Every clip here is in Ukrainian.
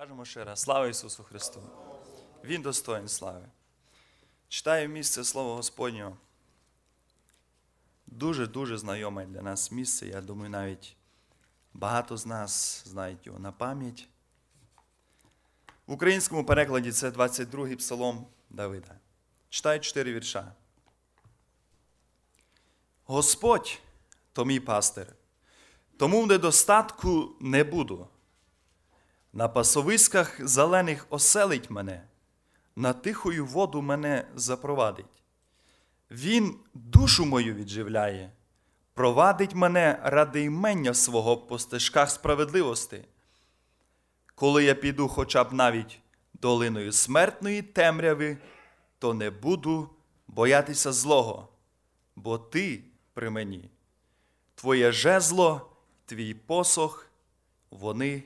Скажемо ще раз, слава Ісусу Христу! Він достоїн слави. Читаю місце Слова Господнього. Дуже-дуже знайоме для нас місце. Я думаю, навіть багато з нас знають його на пам'ять. В українському перекладі це 22-й псалом Давида. Читаю чотири вірша. Господь то мій пастир, тому в недостатку не буду. На пасовиськах зелених оселить мене, на тихою воду мене запровадить. Він душу мою відживляє, провадить мене ради імення свого по стежках справедливості. Коли я піду хоча б навіть долиною смертної темряви, то не буду боятися злого, бо ти при мені. Твоє жезло, твій посох, вони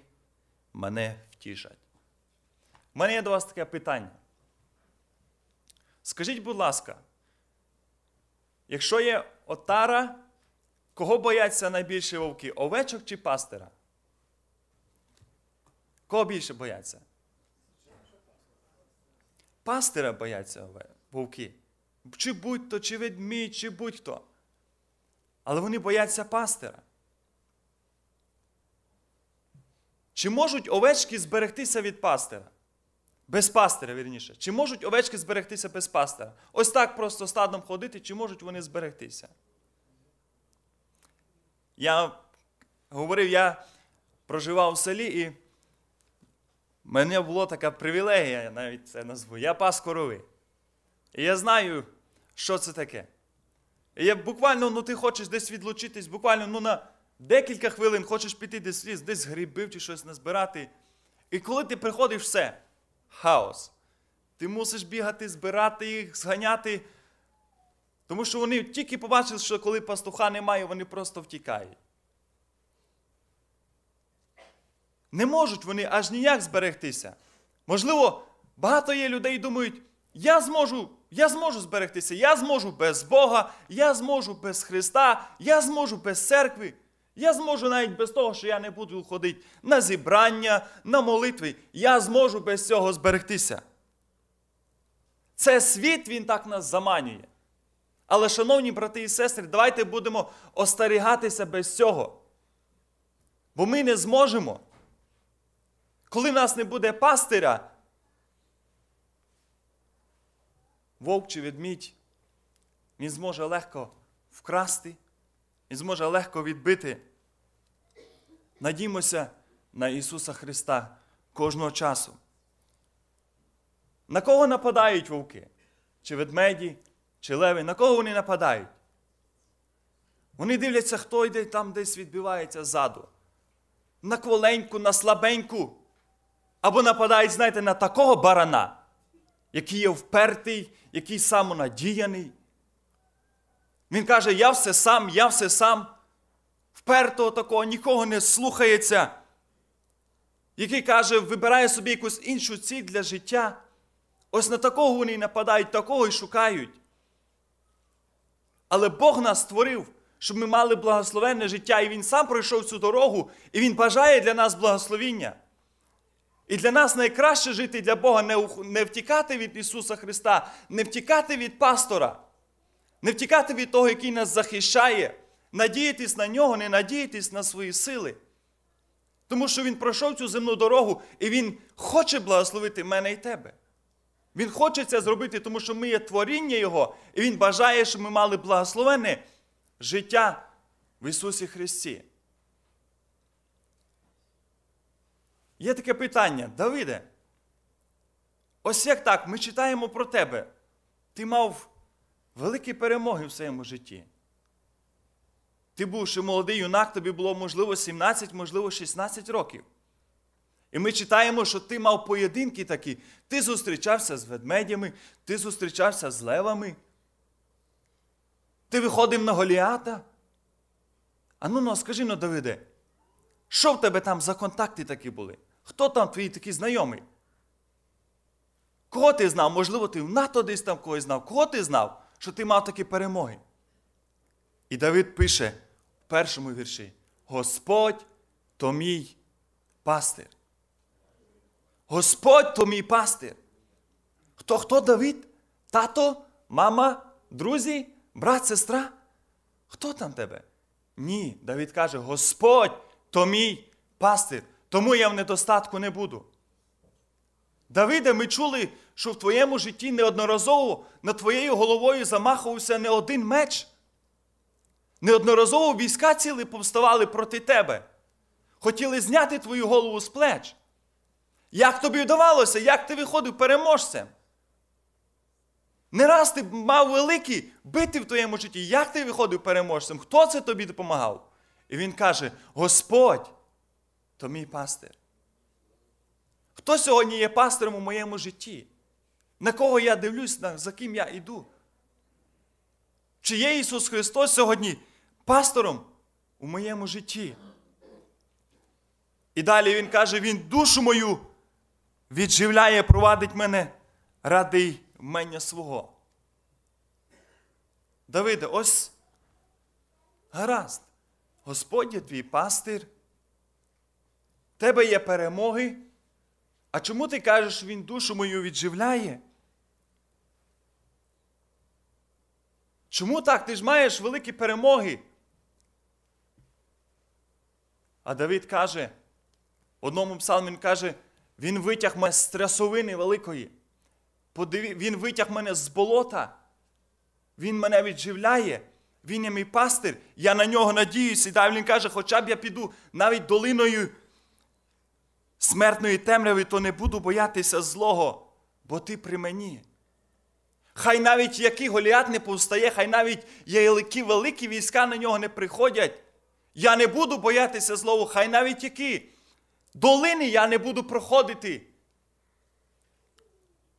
мене втішать. У мене є до вас таке питання. Скажіть, будь ласка, якщо є отара, кого бояться найбільше вовки? Овечок чи пастира? Кого більше бояться? Пастира бояться вовки. Чи будь-то, чи ведмідь, чи будь-хто. Але вони бояться пастира. Чи можуть овечки зберегтися від пастира? Без пастира, вірніше. Чи можуть овечки зберегтися без пастира? Ось так просто стадом ходити, чи можуть вони зберегтися? Я говорив, я проживав у селі, і в мене була така привілегія, я навіть це назву. Я пас корови. І я знаю, що це таке. І я буквально, ну ти хочеш десь відлучитись, буквально ну, на декілька хвилин хочеш піти десь в ліс, десь грибів чи щось назбирати. І коли ти приходиш все, хаос. Ти мусиш бігати, збирати їх, зганяти. Тому що вони тільки побачили, що коли пастуха немає, вони просто втікають. Не можуть вони аж ніяк зберегтися. Можливо, багато є людей думають, я зможу, я зможу зберегтися, я зможу без Бога, я зможу без Христа, я зможу без церкви. Я зможу навіть без того, що я не буду ходити на зібрання, на молитви. Я зможу без цього зберегтися. Це світ, він так нас заманює. Але, шановні брати і сестри, давайте будемо остерігатися без цього. Бо ми не зможемо. Коли в нас не буде пастиря, вовк чи ведмідь, він зможе легко вкрасти, він зможе легко відбити. Надіймося на Ісуса Христа кожного часу. На кого нападають вовки? Чи ведмеді, чи леви? На кого вони нападають? Вони дивляться, хто йде там десь відбивається ззаду. На кволеньку, на слабеньку. Або нападають, знаєте, на такого барана, який є впертий, який самонадіяний. Він каже, я все сам, я все сам. Впертого такого, нікого не слухається, який каже, вибирає собі якусь іншу ціль для життя. Ось на такого вони нападають, такого і шукають. Але Бог нас створив, щоб ми мали благословенне життя, і Він сам пройшов цю дорогу, і Він бажає для нас благословіння. І для нас найкраще жити для Бога не втікати від Ісуса Христа, не втікати від пастора, не втікати від того, який нас захищає, надіятись на нього, не надіятись на свої сили. Тому що Він пройшов цю земну дорогу, і Він хоче благословити мене і тебе. Він хоче це зробити, тому що ми є творіння Його, і Він бажає, щоб ми мали благословенне життя в Ісусі Христі. Є таке питання, Давиде. Ось як так, ми читаємо про тебе. Ти мав великі перемоги в своєму житті. Ти був ще молодий юнак, тобі було, можливо, 17, можливо, 16 років. І ми читаємо, що ти мав поєдинки такі. Ти зустрічався з ведмедями, ти зустрічався з левами. Ти виходив на Голіата. А ну ну, скажи ну, Давиде, що в тебе там за контакти такі були? Хто там твій такий знайомий? Кого ти знав? Можливо, ти в НАТО десь там когось знав. Кого ти знав, що ти мав такі перемоги? І Давид пише в першому вірші: Господь то мій пастир. Господь то мій пастир. Хто хто Давид? Тато, мама, друзі, брат, сестра? Хто там тебе? Ні, Давид каже: Господь то мій пастир, тому я в недостатку не буду. Давиде, ми чули, що в твоєму житті неодноразово над твоєю головою замахувався не один меч. Неодноразово війська ціли повставали проти тебе. Хотіли зняти твою голову з плеч. Як тобі вдавалося, як ти виходив переможцем? Не раз ти мав великі бити в твоєму житті. Як ти виходив переможцем? Хто це тобі допомагав? І він каже: Господь, то мій пастир. Хто сьогодні є пастиром у моєму житті? На кого я дивлюсь, за ким я йду? Чи є Ісус Христос сьогодні пастором у моєму житті? І далі Він каже, Він душу мою відживляє, провадить мене ради ймення свого. Давиде, ось гаразд. Господь є твій пастир. Тебе є перемоги. А чому ти кажеш, він душу мою відживляє? Чому так? Ти ж маєш великі перемоги? А Давид каже, одному псалмі він каже, він витяг мене з трясовини великої. Він витяг мене з болота. Він мене відживляє. Він є мій пастир. Я на нього надіюся. І далі він каже, хоча б я піду навіть долиною смертної темряви, то не буду боятися злого, бо ти при мені. Хай навіть який Голіат не повстає, хай навіть які великі війська на нього не приходять. Я не буду боятися злого, хай навіть які долини я не буду проходити.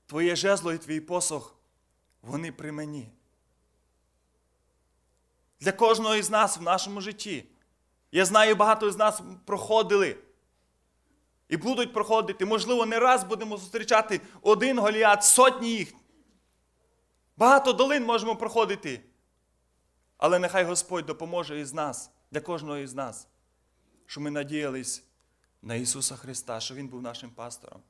Твоє жезло і твій посох, вони при мені. Для кожного із нас в нашому житті. Я знаю, багато з нас проходили. І будуть проходити. Можливо, не раз будемо зустрічати один голіат, сотні їх. Багато долин можемо проходити. Але нехай Господь допоможе із нас, для кожного із нас, що ми надіялись на Ісуса Христа, що Він був нашим пастором.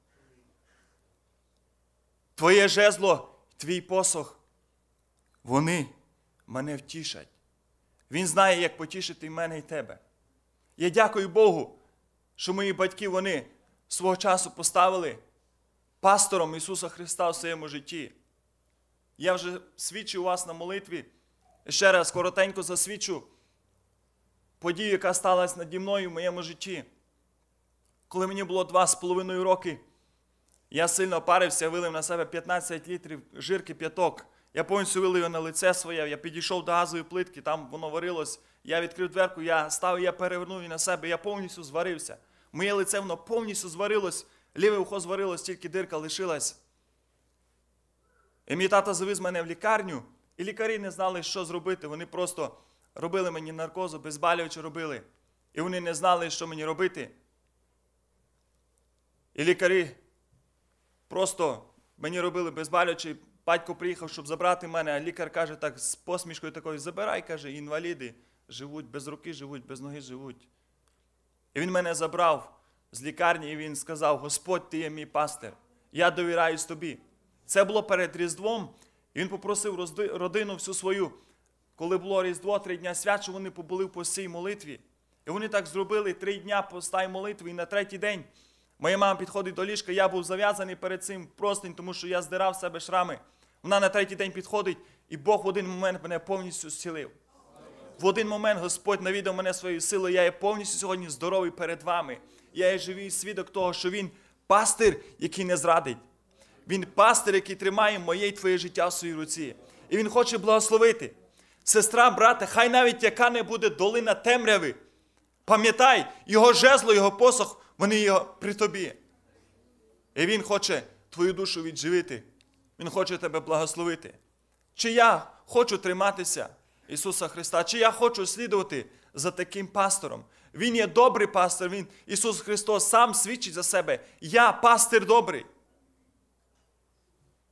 Твоє жезло, твій посох, вони мене втішать. Він знає, як потішити мене і тебе. Я дякую Богу, що мої батьки вони свого часу поставили пастором Ісуса Христа в своєму житті. Я вже свідчу вас на молитві. Ще раз коротенько засвідчу подію, яка сталася наді мною в моєму житті. Коли мені було два з половиною роки, я сильно парився, вилив на себе 15 літрів жирки п'яток. Я повністю вилив на лице своє, я підійшов до газової плитки, там воно варилось. Я відкрив дверку, я став, я перевернув її на себе, я повністю зварився. Моє лице воно повністю зварилось, ліве ухо зварилось, тільки дирка лишилась. І мій тато завіз мене в лікарню, і лікарі не знали, що зробити. Вони просто робили мені наркозу, безбалюючи робили. І вони не знали, що мені робити. І лікарі просто мені робили безбалючий. Батько приїхав, щоб забрати мене, а лікар каже так з посмішкою такою: забирай, каже, інваліди живуть, без руки живуть, без ноги живуть. І він мене забрав з лікарні, і він сказав: Господь, ти є мій пастир, я довіряюсь тобі. Це було перед Різдвом, і він попросив родину всю свою. Коли було Різдво, три дня свят, що вони побули в постій молитві. І вони так зробили три дня постай молитви, і на третій день моя мама підходить до ліжка, я був зав'язаний перед цим простень, тому що я здирав з себе шрами. Вона на третій день підходить, і Бог в один момент мене повністю зцілив. В один момент Господь навідав мене своєю силою. Я є повністю сьогодні здоровий перед вами. Я є живий свідок того, що Він пастир, який не зрадить. Він пастир, який тримає моє і твоє життя в своїй руці. І Він хоче благословити. Сестра, брате, хай навіть яка не буде долина темряви. Пам'ятай, його жезло, його посох, вони його при тобі. І Він хоче твою душу відживити. Він хоче тебе благословити. Чи я хочу триматися Ісуса Христа, чи я хочу слідувати за таким пастором? Він є добрий пастор, Він, Ісус Христос сам свідчить за себе. Я пастир добрий.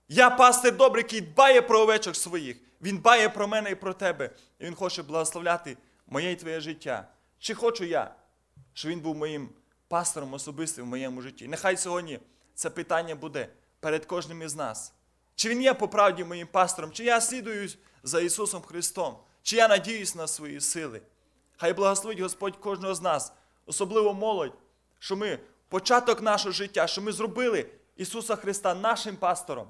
Я пастир добрий, який дбає про овечок своїх. Він дбає про мене і про тебе. І Він хоче благословляти моє і твоє життя. Чи хочу я, щоб він був моїм пастором особистим в моєму житті? Нехай сьогодні це питання буде перед кожним із нас. Чи він є по правді моїм пастором, чи я слідую за Ісусом Христом, чи я надіюсь на свої сили. Хай благословить Господь кожного з нас, особливо молодь, що ми початок нашого життя, що ми зробили Ісуса Христа нашим пастором.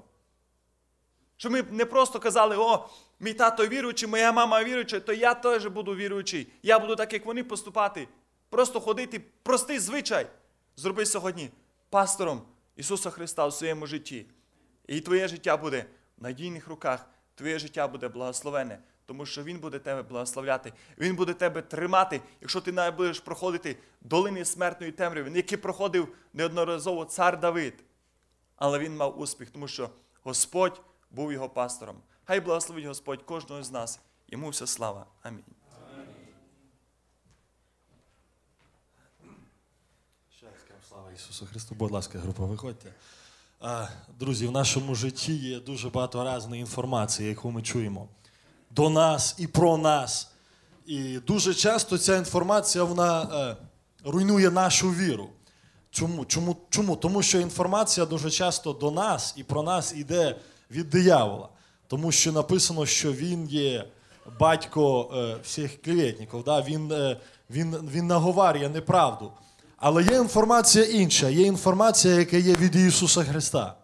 Що ми не просто казали, о, мій тато віруючий, моя мама віруюча, то я теж буду віруючий. Я буду так, як вони поступати. Просто ходити, простий звичай. Зроби сьогодні пастором Ісуса Христа у своєму житті. І твоє життя буде в надійних руках, твоє життя буде благословене, тому що Він буде тебе благословляти. Він буде тебе тримати, якщо ти навіть будеш проходити долини смертної темряви, який проходив неодноразово цар Давид. Але він мав успіх, тому що Господь був його пастором. Хай благословить Господь кожного з нас. Йому вся слава. Амінь. Ще раз слава Ісусу Христу, будь ласка, група, виходьте. Друзі, в нашому житті є дуже багато різної інформації, яку ми чуємо до нас і про нас. І дуже часто ця інформація вона е, руйнує нашу віру. Чому? Чому? Чому? Тому що інформація дуже часто до нас і про нас йде від диявола. Тому що написано, що він є батько е, всіх клеветників, да? він, е, він, він наговарює неправду. Але є інформація інша, є інформація, яка є від Ісуса Христа.